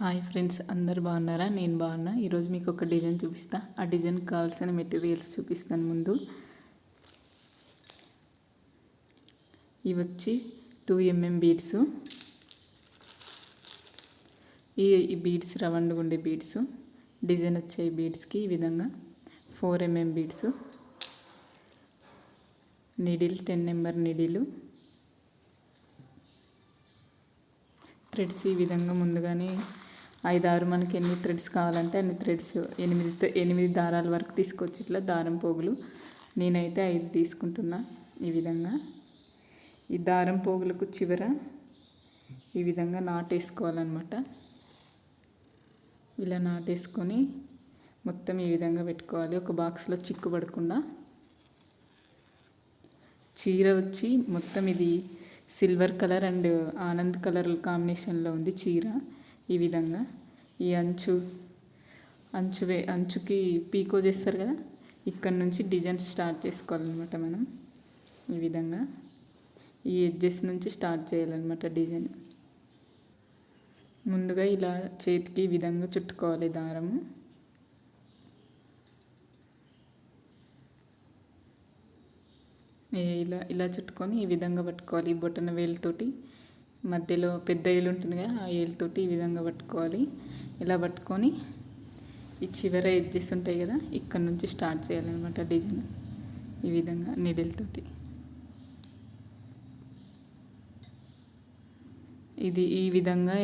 Hi friends అందరు బాగున్నారా? నేను బాగున్నా. ఈరోజు మీకు ఒక డిజైన్ చూపిస్తా. ఆ డిజైన్కి కావాల్సిన మెటీరియల్స్ చూపిస్తాను ముందు. ఇవి వచ్చి టూ ఎంఎం బీడ్స్ ఈ ఈ బీడ్స్ రవండ్గా ఉండే బీడ్స్ డిజైన్ వచ్చే బీడ్స్కి ఈ విధంగా four mm beads needle ten number నిడిలు. Threads ఈ విధంగా ముందుగానే ఐదారు మనకి ఎన్ని థ్రెడ్స్ కావాలంటే అన్ని థ్రెడ్స్ ఎనిమిది ఎనిమిది దారాల వరకు తీసుకొచ్చి ఇట్లా దారం పోగులు. నేనైతే ఐదు తీసుకుంటున్నా ఈ విధంగా. ఈ దారం పోగులకు చివర ఈ విధంగా నాటేసుకోవాలన్నమాట. ఇలా నాటేసుకొని మొత్తం ఈ విధంగా పెట్టుకోవాలి. ఒక బాక్స్లో చిక్కు పడకుండా. చీర వచ్చి మొత్తం ఇది సిల్వర్ కలర్ అండ్ ఆనంద్ కలర్ కాంబినేషన్లో ఉంది చీర ఈ విధంగా. ఈ అంచు అంచు వే అంచుకి పీకో చేస్తారు కదా? ఇక్కడ నుంచి డిజైన్ స్టార్ట్ చేసుకోవాలన్నమాట మనం. ఈ విధంగా ఈ ఎడ్జెస్ నుంచి స్టార్ట్ చేయాలన్నమాట డిజైన్. ముందుగా ఇలా చేతికి ఈ విధంగా చుట్టుకోవాలి దారము. ఇలా ఇలా చుట్టుకొని ఈ విధంగా పట్టుకోవాలి. ఈ బొట్టన వేలుతోటి మధ్యలో పెద్ద ఏలు ఉంటుంది కదా ఆ ఏలుతోటి ఈ విధంగా పట్టుకోవాలి. ఇలా పట్టుకొని ఈ చివర ఎడ్జెస్ ఉంటాయి కదా ఇక్కడ నుంచి స్టార్ట్ చేయాలన్నమాట డిజైన్. ఈ విధంగా నీడిల్తోటి ఇది ఈ విధంగా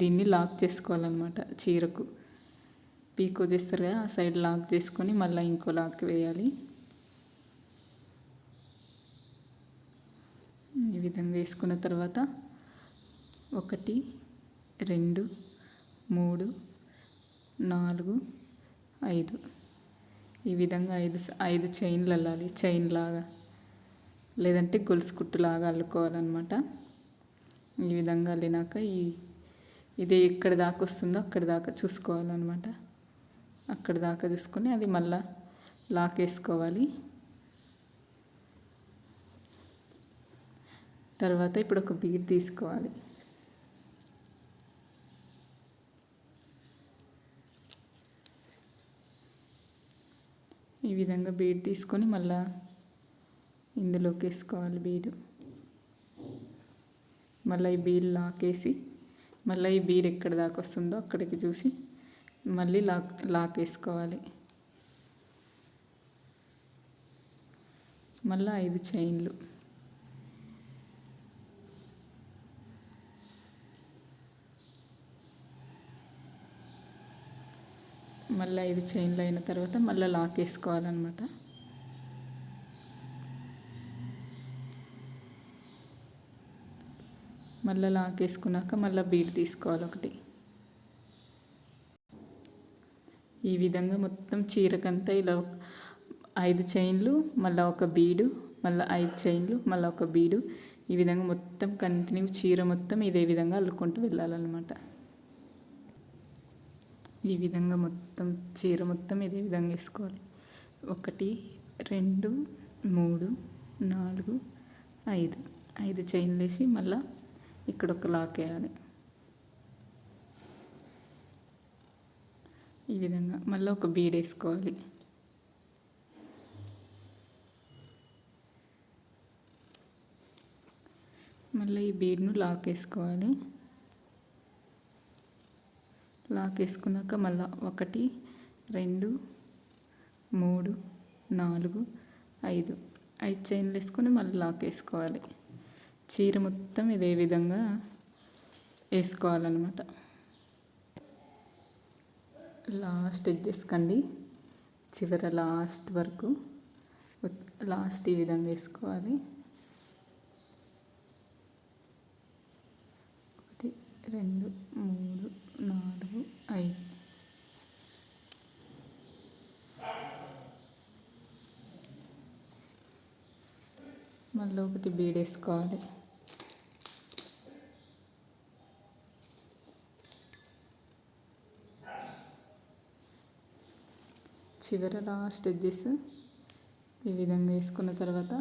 దీన్ని లాక్ చేసుకోవాలన్నమాట చీరకు. పీకో చేస్తారు కదా ఆ సైడ్ లాక్ చేసుకొని మళ్ళీ ఇంకో లాక్ వేయాలి. ఈ విధంగా వేసుకున్న తర్వాత ఒకటి రెండు మూడు నాలుగు ఐదు. ఈ విధంగా ఐదు ఐదు చైన్లు అల్లాలి చైన్ లాగా లేదంటే గొలుసు కుట్టులాగా అల్లుకోవాలన్నమాట. ఈ విధంగా అల్లినాక ఈ ఇది ఎక్కడి దాకా వస్తుందో అక్కడి దాకా చూసుకోవాలన్నమాట. అక్కడి దాకా చూసుకొని అది మళ్ళా లాక్ వేసుకోవాలి తర్వాత ఇప్పుడు ఒక బీడ్ తీసుకోవాలి. ఈ విధంగా బీడ్ తీసుకొని మళ్ళా ఇందులోకి వేసుకోవాలి బీడు. మళ్ళీ ఈ బీడ్ లాకేసి మళ్ళీ ఈ బీడ్ ఎక్కడ దాకా వస్తుందో అక్కడికి చూసి మళ్ళీ లాక్ లాక్ వేసుకోవాలి. మళ్ళీ ఐదు చైన్లు. మళ్ళీ ఐదు చైన్లు అయిన తర్వాత మళ్ళీ లాక్ వేసుకోవాలన్నమాట. మళ్ళీ లాక్ వేసుకున్నాక మళ్ళీ బీడ్ తీసుకోవాలి ఒకటి. ఈ విధంగా మొత్తం చీరకంతా ఇలా ఐదు చైన్లు మళ్ళీ ఒక బీడు మళ్ళీ ఐదు చైన్లు మళ్ళీ ఒక బీడు. ఈ విధంగా మొత్తం కంటిన్యూ చీర మొత్తం ఇదే విధంగా అల్లుకుంటూ వెళ్ళాలన్నమాట. ఈ విధంగా మొత్తం చీర మొత్తం ఇదే విధంగా వేసుకోవాలి. ఒకటి రెండు మూడు నాలుగు ఐదు. ఐదు చైన్లు వేసి మళ్ళీ ఇక్కడ ఒక లాక్ వేయాలి. ఈ విధంగా మళ్ళీ ఒక బీడ్ వేసుకోవాలి. మళ్ళీ ఈ బీడ్ను లాక్ వేసుకోవాలి. లాక్ వేసుకున్నాక మళ్ళీ ఒకటి రెండు మూడు నాలుగు ఐదు. ఐదు చైన్లు వేసుకొని మళ్ళీ లాక్ వేసుకోవాలి చీర మొత్తం ఇదే విధంగా వేసుకోవాలన్నమాట. లాస్ట్ ఎడ్జెస్కండి. చివర లాస్ట్ వరకు లాస్ట్ ఈ విధంగా వేసుకోవాలి. ఒకటి రెండు మూడు ఐ మళ్ళీ ఒకటి బీడేసుకోవాలి చివర లాస్ట్ ఎడ్జెస్ ఈ విధంగా వేసుకున్న తర్వాత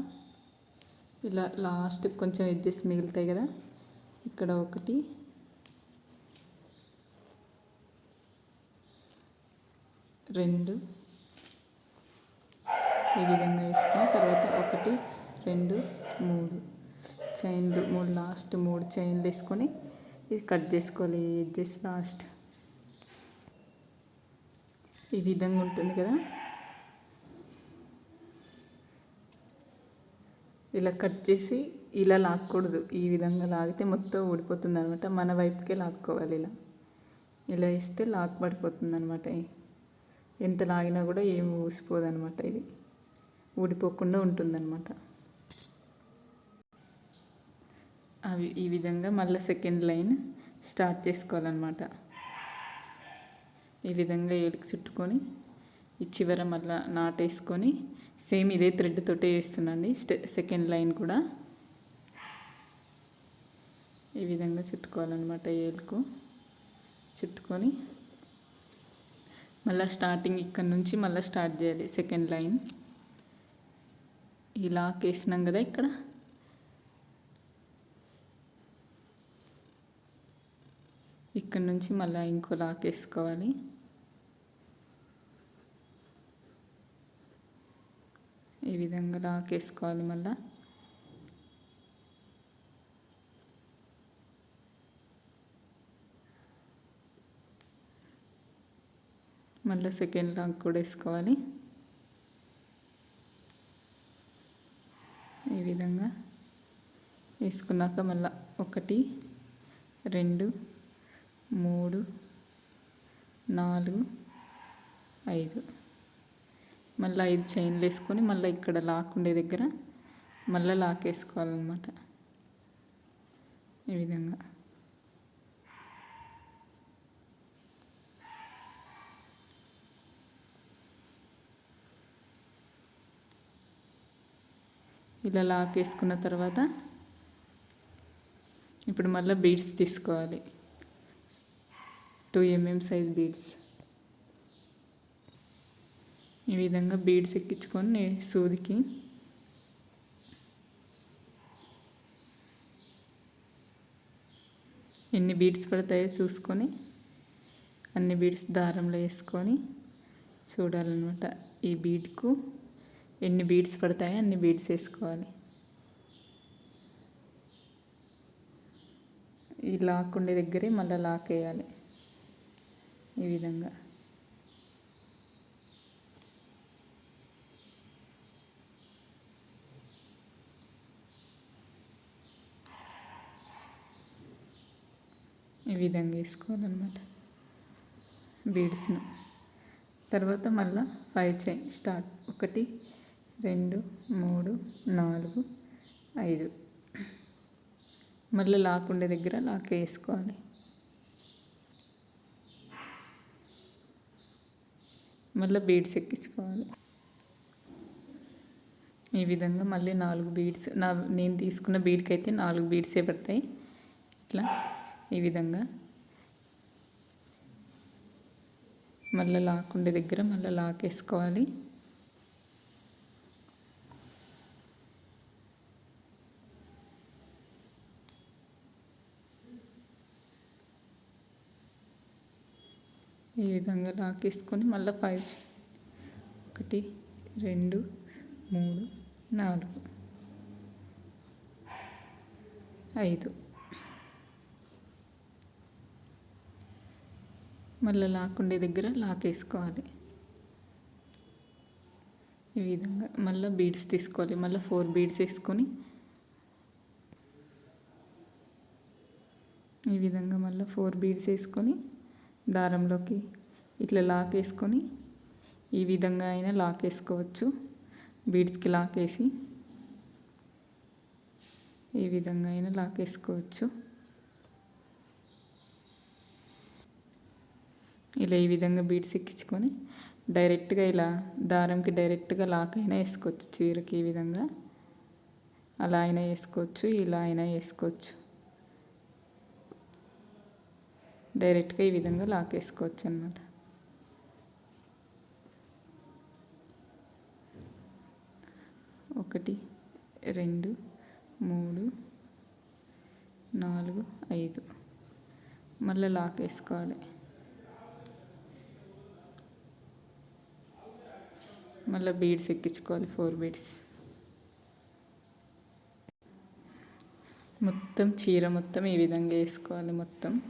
ఇలా లాస్ట్ కొంచెం ఎడ్జెస్ మిగులుతాయి కదా ఇక్కడ ఒకటి రెండు. ఈ విధంగా వేసుకుని తర్వాత ఒకటి రెండు మూడు. చైన్లు మూడు లాస్ట్ మూడు చైన్లు వేసుకొని ఇది కట్ చేసుకోవాలి. Edges last. ఈ విధంగా ఉంటుంది కదా? ఇలా కట్ చేసి ఇలా లాక్కూడదు. ఈ విధంగా లాగితే మొత్తం ఊడిపోతుంది అనమాట మన వైపుకే లాక్కోవాలి ఇలా. ఇలా ఇస్తే లాక్ పడిపోతుంది అనమాట ఎంత లాగినా కూడా ఏం ఊసిపోదు అనమాట ఇది. ఊడిపోకుండా ఉంటుందన్నమాట అవి ఈ విధంగా మళ్ళీ సెకండ్ లైన్ స్టార్ట్ చేసుకోవాలన్నమాట ఈ విధంగా ఏడుకు చుట్టుకొని ఈ చివర మళ్ళీ నాటేసుకొని సేమ్ ఇదే థ్రెడ్ తోటే వేస్తున్నాండి సెకండ్ లైన్ కూడా ఈ విధంగా చుట్టుకోవాలన్నమాట ఏలుకు చుట్టుకొని మళ్ళీ స్టార్టింగ్ ఇక్కడ నుంచి మళ్ళీ స్టార్ట్ చేయాలి సెకండ్ లైన్ ఈ లాక్ వేసినాం కదా ఇక్కడ. ఇక్కడ నుంచి మళ్ళీ ఇంకో లాక్ వేసుకోవాలి. ఈ విధంగా లాక్ వేసుకోవాలి మళ్ళీ. మళ్ళీ సెకండ్ లాక్ కూడా వేసుకోవాలి. ఈ విధంగా వేసుకున్నాక మళ్ళీ ఒకటి రెండు మూడు నాలుగు ఐదు. మళ్ళీ ఐదు చైన్లు వేసుకొని మళ్ళీ ఇక్కడ లాక్ ఉండే దగ్గర మళ్ళీ లాక్ వేసుకోవాలన్నమాట. ఈ విధంగా. ఇలా లాక్ వేసుకున్న తర్వాత ఇప్పుడు మళ్ళీ బీడ్స్ తీసుకోవాలి. టూ ఎంఎం సైజ్ బీడ్స్ ఈ విధంగా బీడ్స్ ఎక్కించుకొని సూదికి ఎన్ని బీడ్స్ పడతాయో చూసుకొని అన్ని బీడ్స్ దారంలో వేసుకొని చూడాలన్నమాట ఈ బీడ్కు ఎన్ని బీడ్స్ పడతాయో అన్ని బీడ్స్ వేసుకోవాలి. ఈ లాక్ ఉండే దగ్గరే మళ్ళీ లాక్ వేయాలి ఈ విధంగా. ఈ విధంగా వేసుకోవాలన్నమాట. బీడ్స్ను. తర్వాత మళ్ళీ ఫైవ్ చైన్ స్టార్ట్. ఒకటి రెండు మూడు నాలుగు ఐదు. మళ్ళీ లాక్ ఉండే దగ్గర లాక్ వేసుకోవాలి. మళ్ళీ బీడ్స్ ఎక్కించుకోవాలి. ఈ విధంగా మళ్ళీ నాలుగు బీడ్స్ నా నేను తీసుకున్న బీడ్కి అయితే నాలుగు బీడ్సే పడతాయి. ఇట్లా ఈ విధంగా. మళ్ళీ లాక్ ఉండే దగ్గర మళ్ళీ లాక్ వేసుకోవాలి. ఈ విధంగా లాక్ వేసుకొని మళ్ళీ ఫైవ్ ఒకటి రెండు మూడు నాలుగు ఐదు. మళ్ళీ లాక్కుండే ఉండే దగ్గర లాక్ వేసుకోవాలి ఈ విధంగా మళ్ళీ బీడ్స్ తీసుకోవాలి. మళ్ళీ ఫోర్ బీడ్స్ వేసుకొని ఈ విధంగా మళ్ళీ ఫోర్ బీడ్స్ వేసుకొని దారంలోకి ఇట్లా లాక్ వేసుకొని ఈ విధంగా అయినా లాక్ వేసుకోవచ్చు బీడ్స్కి లాక్ వేసి ఈ విధంగా అయినా లాక్ వేసుకోవచ్చు ఇలా ఈ విధంగా బీడ్స్ ఎక్కించుకొని డైరెక్ట్గా ఇలా దారంకి డైరెక్ట్గా లాక్ అయినా వేసుకోవచ్చు. చీరకి ఈ విధంగా అలా అయినా వేసుకోవచ్చు ఇలా అయినా వేసుకోవచ్చు. డైరెక్ట్గా ఈ విధంగా లాక్ వేసుకోవచ్చు అనమాట ఒకటి రెండు మూడు నాలుగు ఐదు. మళ్ళీ లాక్ వేసుకోవాలి మళ్ళీ బీడ్స్ ఎక్కించుకోవాలి ఫోర్ బీడ్స్. మొత్తం చీర మొత్తం ఈ విధంగా వేసుకోవాలి మొత్తం.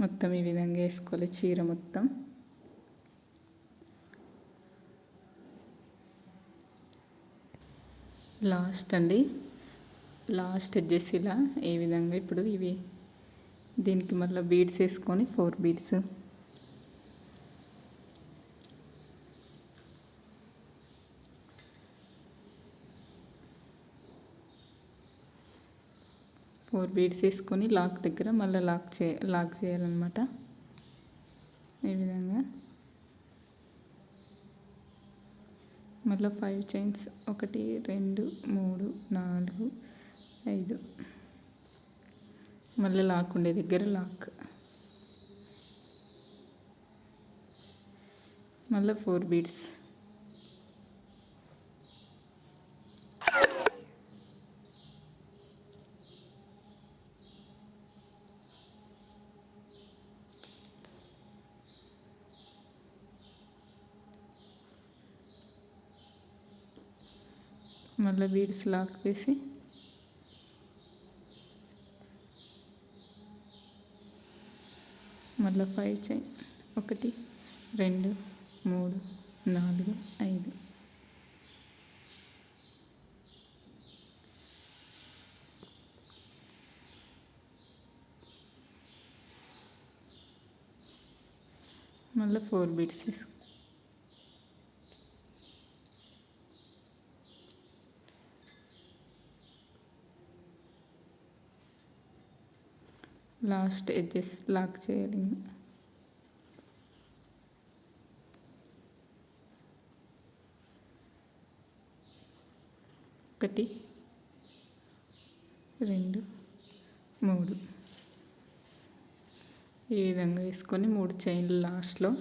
మొత్తం ఈ విధంగా వేసుకోవాలి చీర మొత్తం. లాస్ట్ అండి. లాస్ట్ వచ్చేసి ఇలా ఏ విధంగా ఇప్పుడు ఇవి దీనికి మళ్ళీ బీడ్స్ వేసుకొని ఫోర్ బీడ్స్. ఫోర్ బీడ్స్ వేసుకొని లాక్ దగ్గర మళ్ళీ లాక్ చే లాక్ చేయాలన్నమాట. ఈ విధంగా. మళ్ళీ ఫైవ్ చైన్స్ ఒకటి రెండు మూడు నాలుగు ఐదు. మళ్ళీ లాక్ ఉండే దగ్గర లాక్. మళ్ళీ ఫోర్ బీడ్స్. మళ్ళీ బీడ్స్ లాక్ చేసి మళ్ళీ ఫైవ్ చైన్ ఒకటి రెండు మూడు నాలుగు ఐదు. మళ్ళీ ఫోర్ బీడ్స్ తీసుకు. లాస్ట్ ఎడ్జెస్ లాక్ చేయాలి. ఒకటి రెండు మూడు. ఈ విధంగా వేసుకొని మూడు చైన్లు లాస్ట్లో.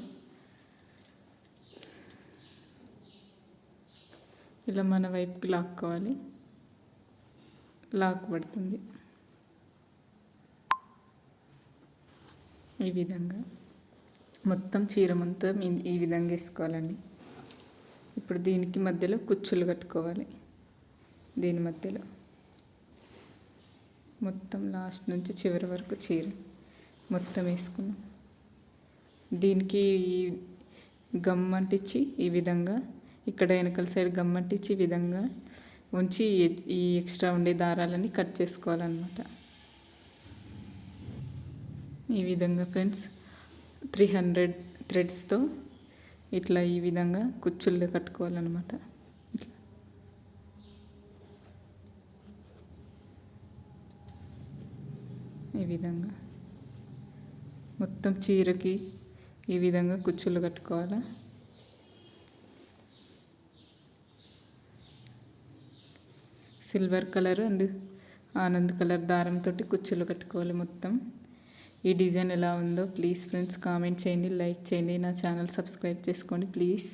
ఇలా మన వైపుకి లాక్కోవాలి. లాక్ పడుతుంది. ఈ విధంగా. మొత్తం చీర ఈ విధంగా వేసుకోవాలండి. ఇప్పుడు దీనికి మధ్యలో కుచ్చులు కట్టుకోవాలి. దీని మధ్యలో. మొత్తం లాస్ట్ నుంచి చివరి వరకు చీర మొత్తం వేసుకున్నాం. దీనికి గమ్ అంటించి ఈ విధంగా ఇక్కడ వెనకల సైడ్ గమ్ అంటించి ఈ విధంగా ఉంచి ఈ ఎక్స్ట్రా ఉండే దారాలని కట్ చేసుకోవాలన్నమాట. ఈ విధంగా ఫ్రెండ్స్ త్రీ హండ్రెడ్ థ్రెడ్స్తో ఇట్లా ఈ విధంగా కుచ్చుళ్ళు కట్టుకోవాలన్నమాట. ఇట్లా. ఈ విధంగా. మొత్తం చీరకి ఈ విధంగా కుచ్చులు కట్టుకోవాలా? సిల్వర్ కలర్ అండ్ ఆనంద్ కలర్ దారంతో కుచ్చులు కట్టుకోవాలి మొత్తం. ఈ డిజైన్ ఎలా ఉందో ప్లీజ్ ఫ్రెండ్స్ కామెంట్ చేయండి లైక్ చేయండి నా ఛానల్ సబ్స్క్రైబ్ చేసుకోండి ప్లీజ్.